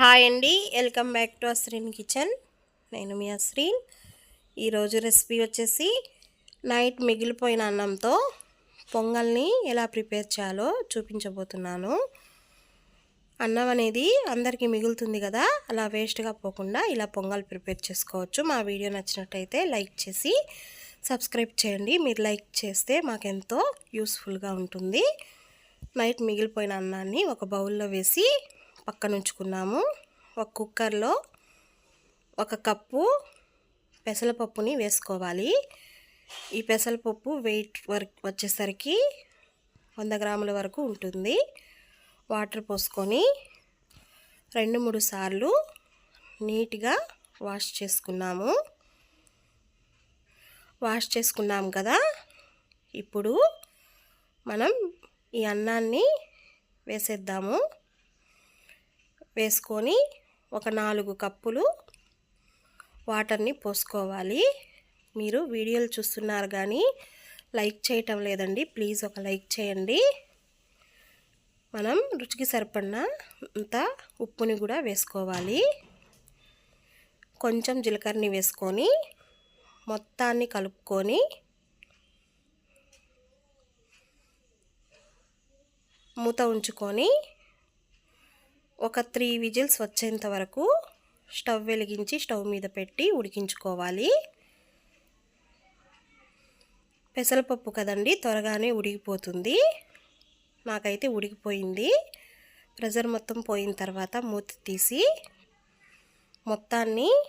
Hi అండి. Welcome back to Ashreen kitchen. నేను మీ అశ్రీన్. ఈరోజు రెసిపీ వచ్చేసి నైట్ మిగిలిపోయిన అన్నంతో పొంగల్ని ఎలా ప్రిపేర్ చేయాలో చూపించబోతున్నాను. అన్నం అనేది అందరికీ మిగులుతుంది కదా అలా వేస్ట్గా పోకుండా ఇలా పొంగల్ ప్రిపేర్ చేసుకోవచ్చు. మా వీడియో నచ్చినట్టయితే లైక్ చేసి సబ్స్క్రైబ్ చేయండి. మీరు లైక్ చేస్తే మాకెంతో యూస్ఫుల్గా ఉంటుంది. నైట్ మిగిలిపోయిన అన్నాన్ని ఒక బౌల్లో వేసి పక్కన ఉంచుకున్నాము ఒక కుక్కర్లో ఒక కప్పు పెసరపప్పుని వేసుకోవాలి. ఈ పెసరపప్పు వెయిట్ వర్క్ వచ్చేసరికి వంద గ్రాముల వరకు ఉంటుంది. వాటర్ పోసుకొని రెండు మూడు సార్లు నీట్గా వాష్ చేసుకున్నాము. వాష్ చేసుకున్నాం కదా. ఇప్పుడు మనం ఈ అన్నాన్ని వేసేద్దాము. వేసుకొని ఒక నాలుగు కప్పులు వాటర్ని పోసుకోవాలి. మీరు వీడియోలు చూస్తున్నారు కానీ లైక్ చేయటం లేదండి. ప్లీజ్ ఒక లైక్ చేయండి. మనం రుచికి సరిపడిన అంత ఉప్పుని కూడా వేసుకోవాలి. కొంచెం జీలకర్రని వేసుకొని మొత్తాన్ని కలుపుకొని మూత ఉంచుకొని ఒక త్రీ విజిల్స్ వచ్చేంత వరకు స్టవ్ వెలిగించి స్టవ్ మీద పెట్టి ఉడికించుకోవాలి. పెసరపప్పు కదండి త్వరగానే ఉడికిపోతుంది. నాకైతే ఉడికిపోయింది. ప్రెజర్ మొత్తం పోయిన తర్వాత మూత తీసి మొత్తాన్ని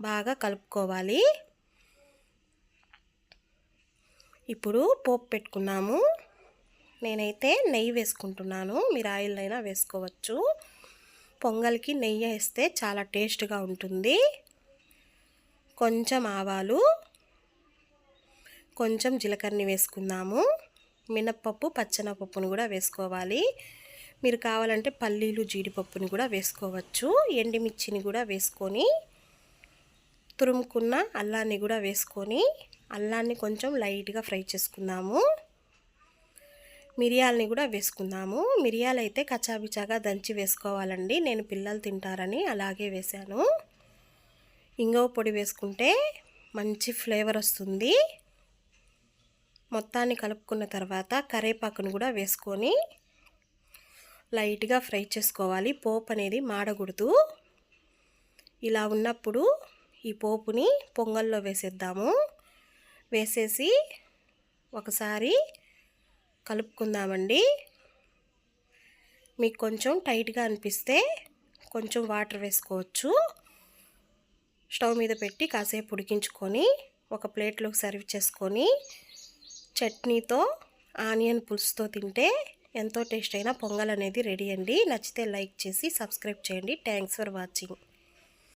బాగా కలుపుకోవాలి. ఇప్పుడు పోపు పెట్టుకున్నాము. నేనైతే నెయ్యి వేసుకుంటున్నాను. మీరు ఆయిల్ అయినా వేసుకోవచ్చు. పొంగల్కి నెయ్యి వేస్తే చాలా టేస్ట్గా ఉంటుంది. కొంచెం ఆవాలు కొంచెం జీలకర్రని వేసుకుందాము. మినప్పప్పు పచ్చనపప్పును కూడా వేసుకోవాలి. మీరు కావాలంటే పల్లీలు జీడిపప్పుని కూడా వేసుకోవచ్చు. ఎండిమిర్చిని కూడా వేసుకొని తురుముకున్న అల్లాన్ని కూడా వేసుకొని అల్లాన్ని కొంచెం లైట్గా ఫ్రై చేసుకుందాము. మిరియాలని కూడా వేసుకుందాము. మిరియాలు అయితే కచాబిచాగా దంచి వేసుకోవాలండి. నేను పిల్లలు తింటారని అలాగే వేశాను. ఇంగవ పొడి వేసుకుంటే మంచి ఫ్లేవర్ వస్తుంది. మొత్తాన్ని కలుపుకున్న తర్వాత కరేపాకును కూడా వేసుకొని లైట్గా ఫ్రై చేసుకోవాలి. పోపు అనేది మాడకూడదు. ఇలా ఉన్నప్పుడు ఈ పోపుని పొంగల్లో వేసేద్దాము. వేసేసి ఒకసారి కలుపుకుందామండి. మీకు కొంచెం టైట్గా అనిపిస్తే కొంచెం వాటర్ వేసుకోవచ్చు. స్టవ్ మీద పెట్టి కాసేపు ఉడికించుకొని ఒక ప్లేట్లోకి సర్వ్ చేసుకొని చట్నీతో ఆనియన్ పులుసుతో తింటే ఎంతో టేస్ట్ అయిన పొంగల్ అనేది రెడీ అండి. నచ్చితే లైక్ చేసి సబ్స్క్రైబ్ చేయండి. Thanks for watching.